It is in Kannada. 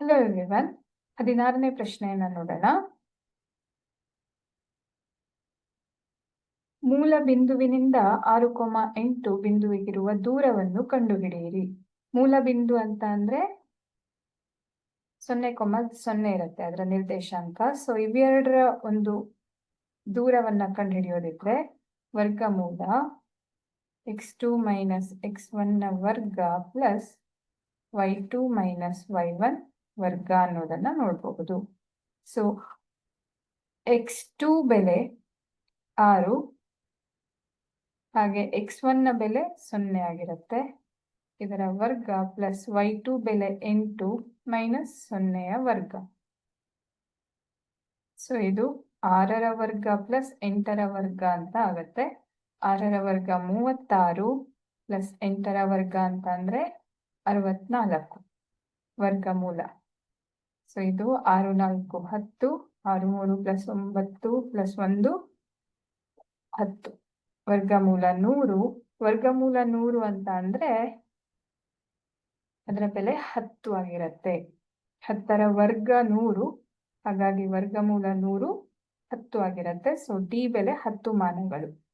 ಹಲೋ ಎವ್ರಿವನ್ ಹದಿನಾರನೇ ಪ್ರಶ್ನೆಯನ್ನ ನೋಡೋಣ. ಮೂಲ ಬಿಂದುವಿನಿಂದ ಆರು ಕೋಮ ಎಂಟು ಬಿಂದುವಿಗಿರುವ ದೂರವನ್ನು ಕಂಡುಹಿಡಿಯಿರಿ. ಮೂಲ ಬಿಂದು ಅಂತ ಅಂದ್ರೆ ಸೊನ್ನೆ ಕೊಮ್ಮ ಸೊನ್ನೆ ಇರುತ್ತೆ ಅದರ ನಿರ್ದೇಶಾಂಕ. ಸೊ ಇವೆರಡರ ಒಂದು ದೂರವನ್ನ ಕಂಡುಹಿಡಿಯೋದಿದ್ರೆ ವರ್ಗಮೂಲ ಎಕ್ಸ್ ಟು ಮೈನಸ್ ಎಕ್ಸ್ ಒನ್ನ ವರ್ಗ plus y two minus y one ವರ್ಗ ಅನ್ನೋದನ್ನ ನೋಡಬಹುದು ಸೊ ಎಕ್ಸ್ ಟೂ ಬೆಲೆ ಆರು, ಹಾಗೆ ಎಕ್ಸ್ ಒನ್ನ ಬೆಲೆ ಸೊನ್ನೆ ಆಗಿರುತ್ತೆ. ಇದರ ವರ್ಗ ಪ್ಲಸ್ ವೈ ಟು ಬೆಲೆ ಎಂಟು ಮೈನಸ್ ಸೊನ್ನೆಯ ವರ್ಗ. ಸೊ ಇದು ಆರರ ವರ್ಗ ಪ್ಲಸ್ ಎಂಟರ ವರ್ಗ ಅಂತ ಆಗತ್ತೆ. ಆರರ ವರ್ಗ ಮೂವತ್ತಾರು ಪ್ಲಸ್ ಎಂಟರ ವರ್ಗ ಅಂತ ಅಂದ್ರೆ ಅರವತ್ನಾಲ್ಕು. ವರ್ಗಮೂಲ. ಸೊ ಇದು ಆರು ನಾಲ್ಕು ಹತ್ತು, ಆರು ಮೂರು ಪ್ಲಸ್ ಒಂಬತ್ತು ಪ್ಲಸ್ ಒಂದು, ಹತ್ತು. ವರ್ಗಮೂಲ ನೂರು. ವರ್ಗಮೂಲ ನೂರು ಅಂತ ಅಂದ್ರೆ ಅದರ ಬೆಲೆ ಹತ್ತು ಆಗಿರತ್ತೆ. ಹತ್ತರ ವರ್ಗ ನೂರು, ಹಾಗಾಗಿ ವರ್ಗಮೂಲ ನೂರು ಹತ್ತು ಆಗಿರತ್ತೆ. ಸೊ ಡಿ ಬೆಲೆ ಹತ್ತು ಮಾನಗಳು.